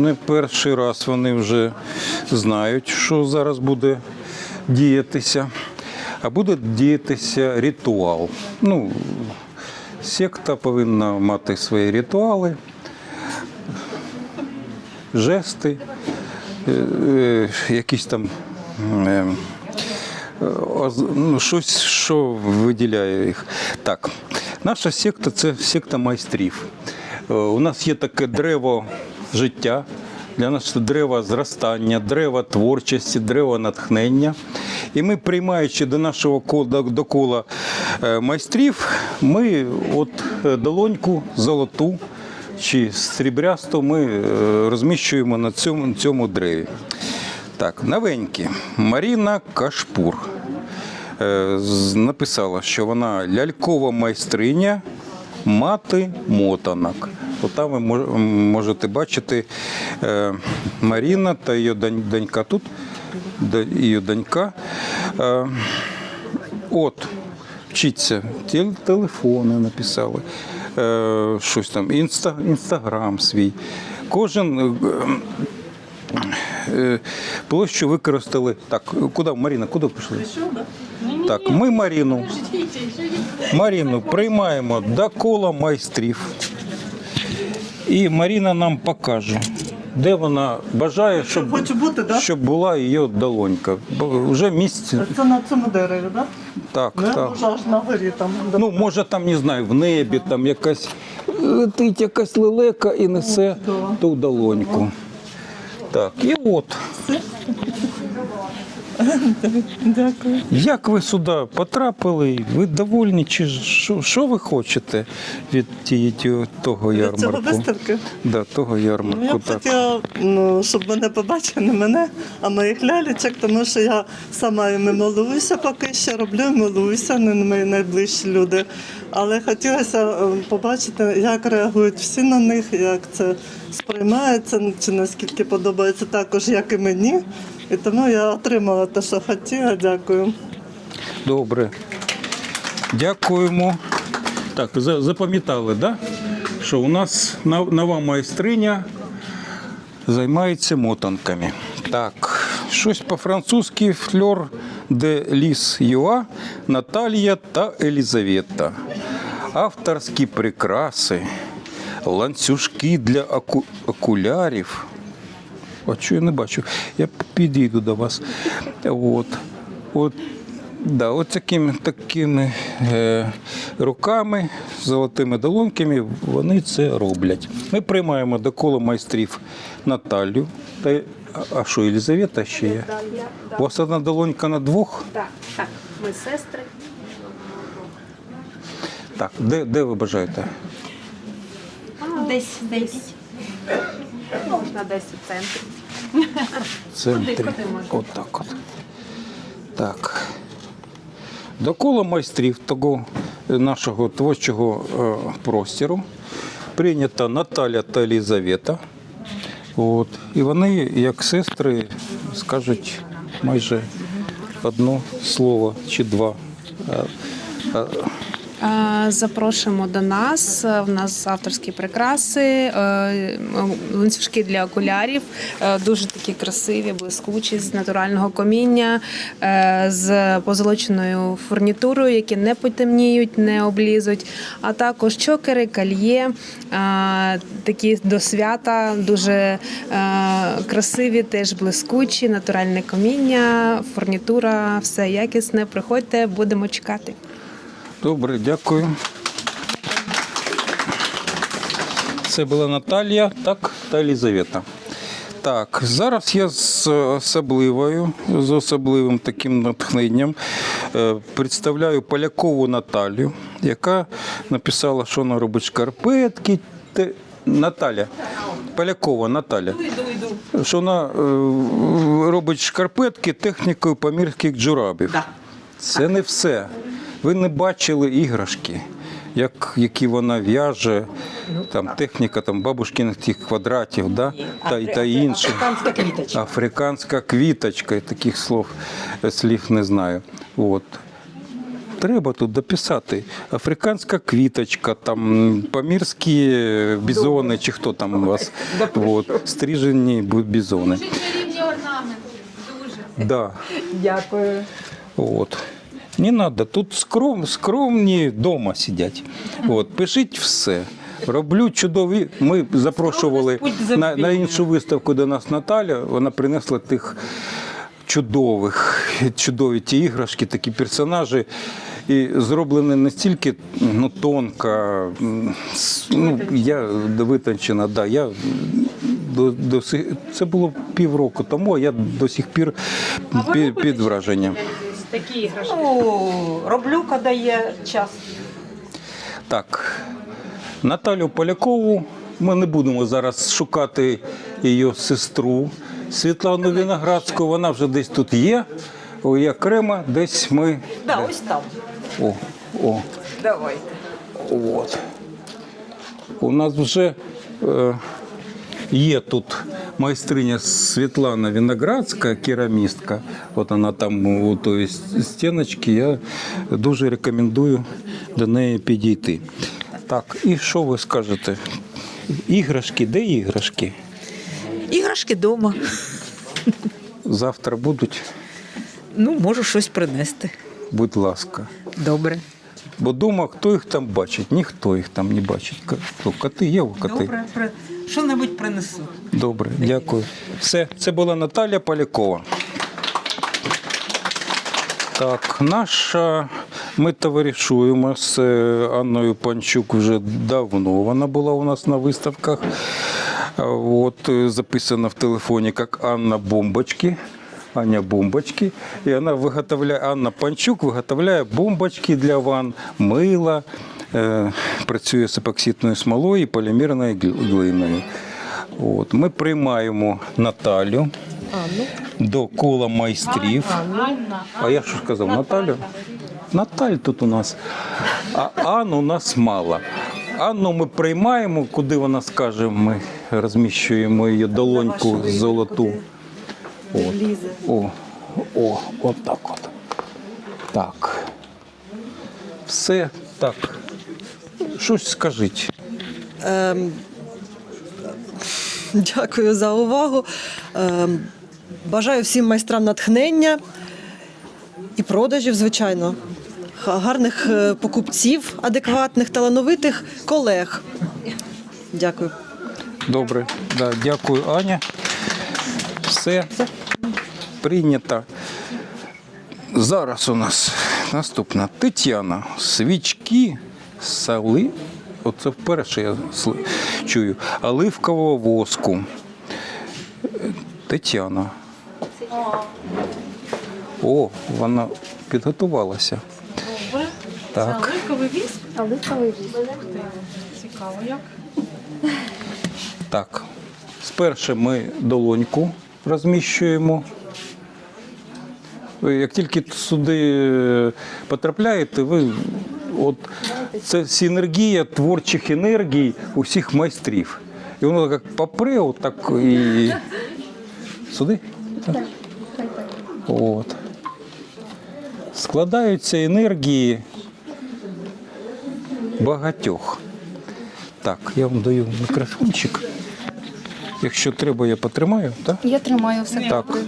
не перший раз вони вже знають, що зараз буде діятися. А буде діятися ритуал. Ну, секта повинна мати свої ритуали, жести, е, е, якісь там. е, ну, щось, що виділяє їх. Так, наша секта це секта майстрів. У нас є таке древо життя. Для нас це древо зростання, древо творчості, древо натхнення. І ми, приймаючи до нашого кола, до- кола е, майстрів, ми от е, долоньку золоту чи срібрясту ми е, розміщуємо на цьому, цьому древі. Так, новенькі. Маріна Кашпур написала, що вона лялькова майстриня, мати мотанок. Там ви можете бачити е, Маріна та її донька тут, її донька. Е, От, вчиться, телефони написали, е, щось там, інста, інстаграм свій. Кожен площу використали. Так, куди, Маріна, куди пішли? Так, ми Маріну. Маріну приймаємо до кола майстрів. І Маріна нам покаже, де вона бажає, щоб, Хочу бути, да? щоб була її долонька. Бо вже місць. Це на цьому дереві, так? Так, Да? так. Може аж на горі там. Ну, може, там, не знаю, в небі там якась летить якась лелека і несе ту долоньку. Так, і от. Дякую. Як ви сюди потрапили? Ви довольні? Чи що, що ви хочете від тієї того Від цього ярмарку? виставки. Да, того Ну, я б Так. хотіла, ну, щоб мене побачили, не мене, а моїх лялечок, тому що я сама іми милуюся, поки ще роблю і милуюся, не мої найближчі люди. Але хотілося е, побачити, як реагують всі на них, як це сприймається, чи наскільки подобається також, як і мені. І тому я отримала те, що хотіла. Дякую. Добре. Дякуємо. Так, запам'ятали, да? що у нас нова майстриня займається мотанками. Так, щось по-французьки фльор де ліс Юа, Наталія та Елізавета. Авторські прикраси, ланцюжки для оку- окулярів. А що я не бачу? Я підійду до вас. От. От, да, от такими, такими е, руками, золотими долоньками вони це роблять. Ми приймаємо до кола майстрів Наталю. Та, а- що, Єлизавета ще є? У вас одна долонька на двох? Так, так, ми сестри. Так, де, де ви бажаєте? Десь, десь. Можна десь у центрі. В центрі. От так от. Так. До кола майстрів того е, нашого творчого е, простіру прийнята Наталя та Елізавета. От. І вони, як сестри, скажуть майже одно слово чи два. Запрошуємо до нас. В нас авторські прикраси, е, ланцюжки для окулярів, е, дуже такі красиві, блискучі з натурального коміння, е, з позолоченою фурнітурою, які не потемніють, не облізуть. А також чокери, кальє, такі до свята, дуже красиві, теж блискучі, натуральне коміння, фурнітура, все якісне. Приходьте, будемо чекати. Добре, дякую. Це була Наталія, так, та Елізавета. Так, зараз я з особливою, з особливим таким натхненням е, представляю Полякову Наталію, яка написала, що вона робить шкарпетки. Те- Наталя. Полякова Наталя. Що вона е, робить шкарпетки технікою помірських джурабів. Це не все. Ви не бачили іграшки, як, які вона в'яже, там техніка там, бабушкиних тих квадратів, да? та, та інше. Африканська квіточка. Африканська квіточка, таких слов, слів не знаю. От. треба тут дописати. Африканська квіточка, там памірські бізони, чи хто там у вас. От, стрижені бізони. Дуже. Да. Дякую. От. Не треба, тут скром, скромні вдома сидять. От, пишіть все. Роблю чудові. Ми запрошували на, на іншу виставку до нас Наталя. Вона принесла тих чудових, чудові ті іграшки, такі персонажі. І зроблені настільки ну, тонко, ну, я витончена, да, я до, до, це було півроку тому, а я до сих пір під, під враженням. Такі іграшки. Ну, роблю, коли є час. Так, Наталю Полякову ми не будемо зараз шукати її сестру Світлану Виноградську. Вона вже десь тут є. О, і окремо десь ми. Да, ось там. О, о, Давайте. от. У нас вже е, є тут майстриня Світлана Виноградська, керамістка. От вона там у тої стіночки. Я дуже рекомендую до неї підійти. Так, і що ви скажете? Іграшки, де іграшки? Іграшки вдома. Завтра будуть, Ну, можу щось принести. будь ласка. Добре. Бо вдома хто їх там бачить? Ніхто їх там не бачить. Хто? Коти є у коти. Добре, при... що-небудь принесу. Добре, дякую. Все, це була Наталя Полякова. Так, наша. Ми товаришуємо з е, Анною Панчук вже давно. Вона була у нас на виставках. От е, записана в телефоні як Анна Бомбочки. Аня Бомбочки. І вона виготовляє, Анна Панчук виготовляє бомбочки для ван, мила, е, працює з епоксидною смолою і полімерною гл- глиною. От, ми приймаємо Наталю до кола майстрів. А я що ж казав, Наталю? Наталь тут у нас. А Анну у нас мало. Анну ми приймаємо, куди вона скаже, ми розміщуємо її долоньку золоту. От. О, о, от так от. Так. Все так. Щось скажіть. Ем, Дякую за увагу. Ем, Бажаю всім майстрам натхнення і продажів, звичайно. Гарних е, покупців, адекватних, талановитих колег. Дякую. Добре, да, дякую, Аня. Все прийнято. Зараз у нас наступна Тетяна. Свічки, сали. Оце вперше я чую. Оливкового воску. Тетяна. О, вона підготувалася. Так. Так. Спершу ми долоньку розміщуємо. Як тільки сюди потрапляєте, ви от це синергія творчих енергій усіх майстрів. І воно як попре, отак і сюди. Так. От. Складаються енергії багатьох. Так, я вам даю мікрофончик. Якщо треба, я потримаю, так? Я тримаю все Так.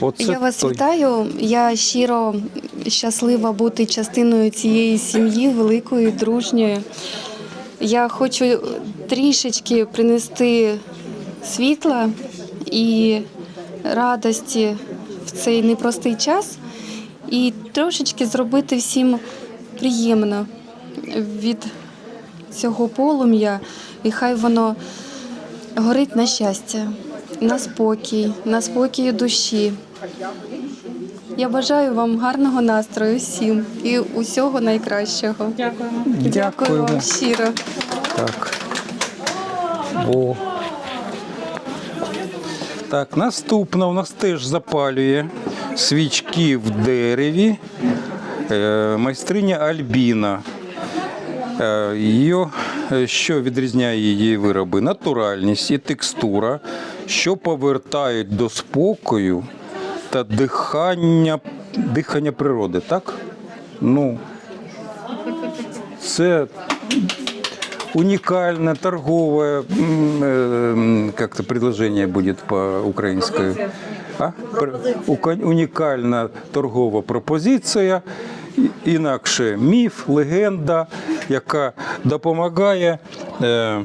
Оце Я вас той. вітаю. Я щиро щаслива бути частиною цієї сім'ї, великої, дружньої. Я хочу трішечки принести світла і радості в цей непростий час і трошечки зробити всім приємно від цього полум'я, і хай воно горить на щастя, на спокій, на спокій душі. Я бажаю вам гарного настрою всім і усього найкращого. Дякуємо. Дякую Дякуємо. вам щиро. Так. О. Так, наступна у нас теж запалює свічки в дереві. Е, майстриня Альбіна. Е, Її, е, що відрізняє її вироби? Натуральність і текстура, що повертають до спокою та дихання, дихання природи, так? Ну, це э, м, как-то предложение будет по-украински. А? Унікальна торгова пропозиція, інакше міф, легенда, яка допомагає е,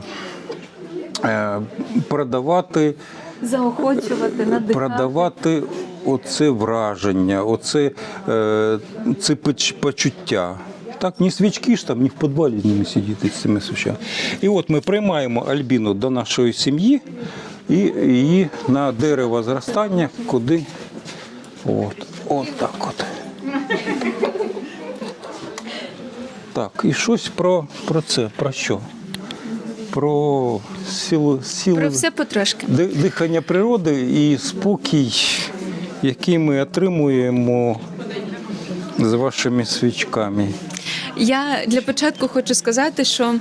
е, продавати Заохочувати, надихати. продавати оце враження, оце е, це почуття. Так, ні свічки ж там, ні в підвалі з ними сидіти з цими свічами. І от ми приймаємо Альбіну до нашої сім'ї і її на дерево зростання, куди. От, от так от. Так, і щось про, про це, про що? Про силу, силу Про все потрошки. Дихання природи і спокій, який ми отримуємо з вашими свічками. Я для початку хочу сказати, що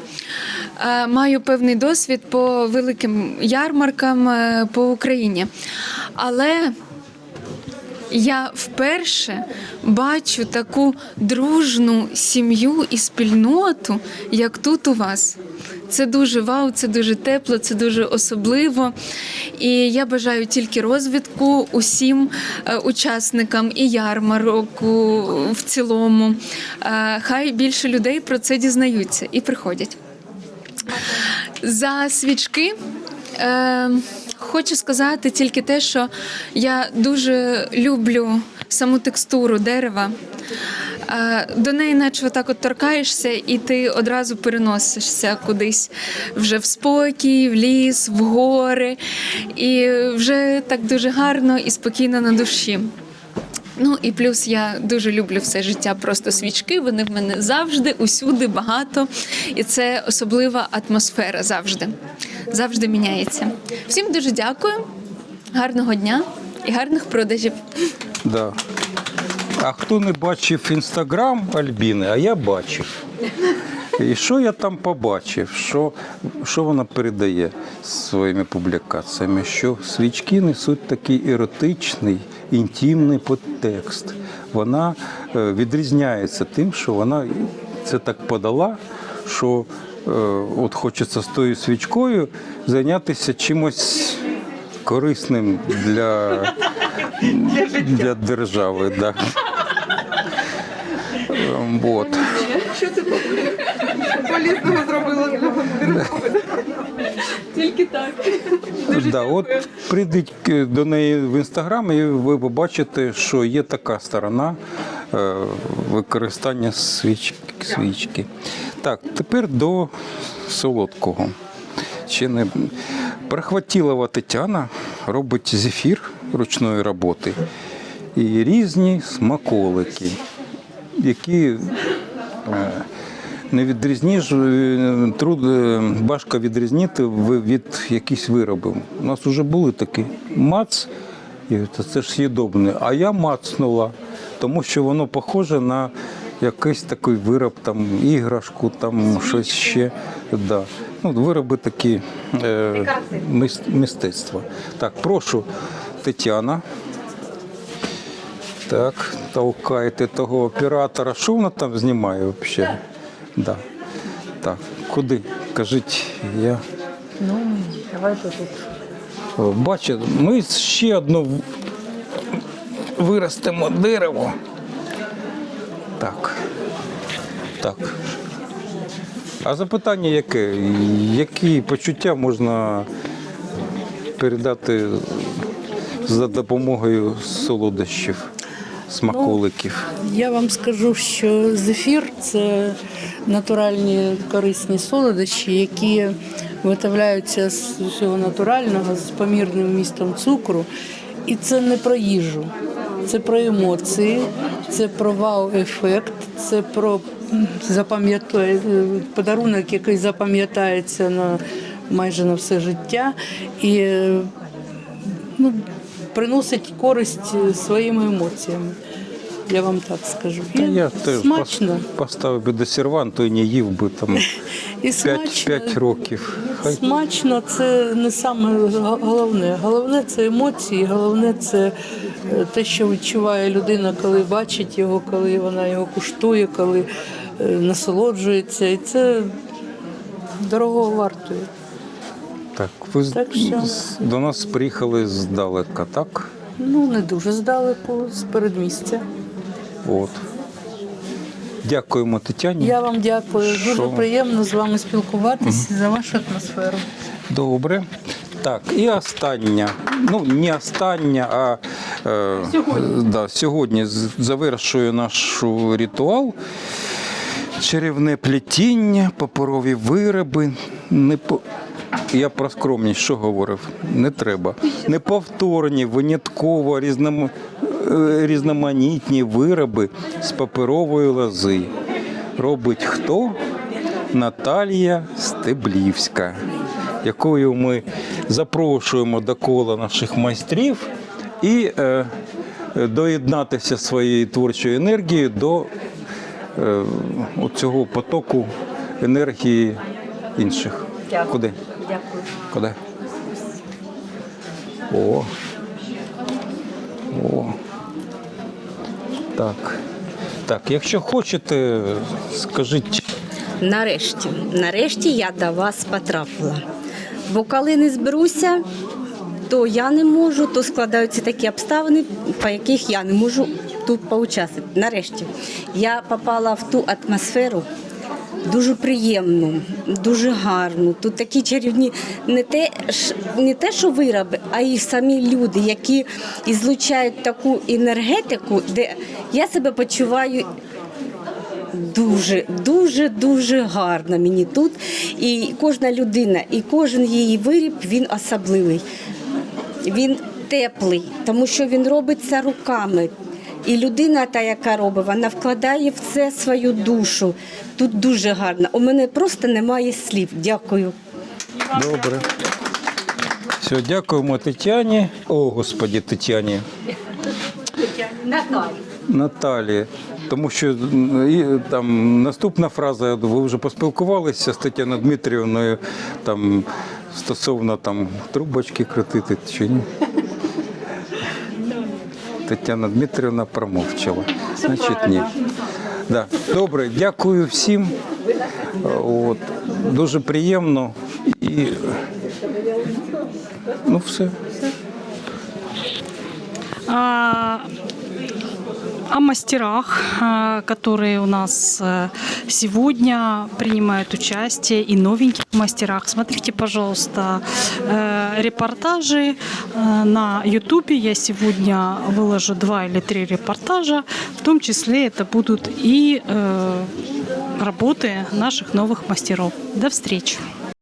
е, маю певний досвід по великим ярмаркам е, по Україні. Але я вперше бачу таку дружну сім'ю і спільноту, як тут у вас. Це дуже вау, це дуже тепло, це дуже особливо. І я бажаю тільки розвитку усім е, учасникам і ярмарку в цілому. Е, Хай більше людей про це дізнаються і приходять. За свічки. Е, хочу сказати тільки те, що я дуже люблю саму текстуру дерева. До неї, наче отак от торкаєшся, і ти одразу переносишся кудись вже в спокій, в ліс, в гори. І вже так дуже гарно і спокійно на душі. Ну і плюс я дуже люблю все життя. Просто свічки. Вони в мене завжди, усюди багато. І це особлива атмосфера завжди. Завжди міняється. Всім дуже дякую, гарного дня і гарних продажів. Да. А хто не бачив інстаграм Альбіни, а я бачив. І що я там побачив? Що, що вона передає своїми публікаціями? Що свічки несуть такий еротичний, інтимний подтекст. Вона е, відрізняється тим, що вона це так подала, що е, от хочеться з тою свічкою зайнятися чимось корисним для, для держави. Да. Вот. Да, от прийдіть до неї в інстаграм, і ви побачите, що є така сторона е, використання свіч, свічки. Так, тепер до солодкого. Ще не Прихватілова Тетяна робить зефір ручної роботи і різні смаколики, які е, не відрізніш, труд е, важко відрізнити від якихось виробів. У нас вже були такі мац, і це, ж з'їдобне. А я мацнула, тому що воно похоже на якийсь такий вироб, там, іграшку, там щось ще. Да. Ну, вироби такі е, мистецтва. Так, прошу, Тетяна. Так, толкайте того оператора. Що вона там знімає взагалі? Да. Так, куди? Кажіть, я. Ну, давайте тут. Бачите, ми ще одно в- виростемо дерево. Так. Так. А запитання яке? Які почуття можна передати за допомогою солодощів, смаколиків? Я вам скажу, що зефір це натуральні корисні солодощі, які виготовляються з всього натурального, з помірним вмістом цукру. І це не про їжу, це про емоції, це про вау-ефект, це про подарунок, який запам'ятається на майже на все життя. І ну, приносить користь е, своїми емоціями. Я вам так скажу. Та я теж смачно. поставив би до серванту і не їв би там І 5, 5 років. хай. Смачно це не саме головне. Головне це емоції, головне це е, те, що відчуває людина, коли бачить його, коли вона його куштує, коли е, насолоджується. І це дорого вартує. Так, ви Так що- до нас приїхали здалека, так? Ну, не дуже здалеку, з передмістя. От. Дякуємо Тетяні. Я вам дякую. Дуже приємно з вами спілкуватися за вашу атмосферу. Добре. Так, і остання. Ну, не остання, а е, сьогодні, да, сьогодні завершую наш ритуал. Чарівне плетіння, паперові вироби. Не по... Я про скромність що говорив? Не треба. Неповторні, винятково е, різноманітні вироби з паперової лози. Робить хто? Наталія Стеблівська, якою ми запрошуємо до кола наших майстрів і е, доєднатися своєю творчою енергією до е, цього потоку енергії інших. Куди? Дякую. Куди? О. О. Так. Так, якщо хочете, скажіть. Нарешті, нарешті я до вас потрапила. Бо коли не зберуся, то я не можу, то складаються такі обставини, по яких я не можу тут поучаствувати. Нарешті я попала в ту атмосферу. Дуже приємну, дуже гарну. Тут такі чарівні не те, не те, що вироби, а й самі люди, які ізлучають таку енергетику, де я себе почуваю Дуже, дуже, дуже гарно мені тут. І кожна людина, і кожен її виріб він особливий. Він теплий, тому що він робиться руками. І людина, та, яка робить, вона вкладає в це свою душу. Тут дуже гарно. У мене просто немає слів. Дякую. Добре. Все, дякуємо Тетяні. О, господі, Тетяні. Наталі. Наталі. Тому що і, там наступна фраза, ви вже поспілкувалися з Тетяною Дмитрівною там, стосовно там, трубочки крутити чи ні. Тетяна Дмитрівна промовчала. Значить, ні. Да. Добре, дякую всім. От. Дуже приємно і ну все. А, о мастерах, а, которые у нас э, сегодня принимают участие, и новеньких мастерах. Смотрите, пожалуйста, э, репортажи э, на Ютубе. Я сегодня выложу два или три репортажа. В том числе это будут и э, работы наших новых мастеров. До встречи!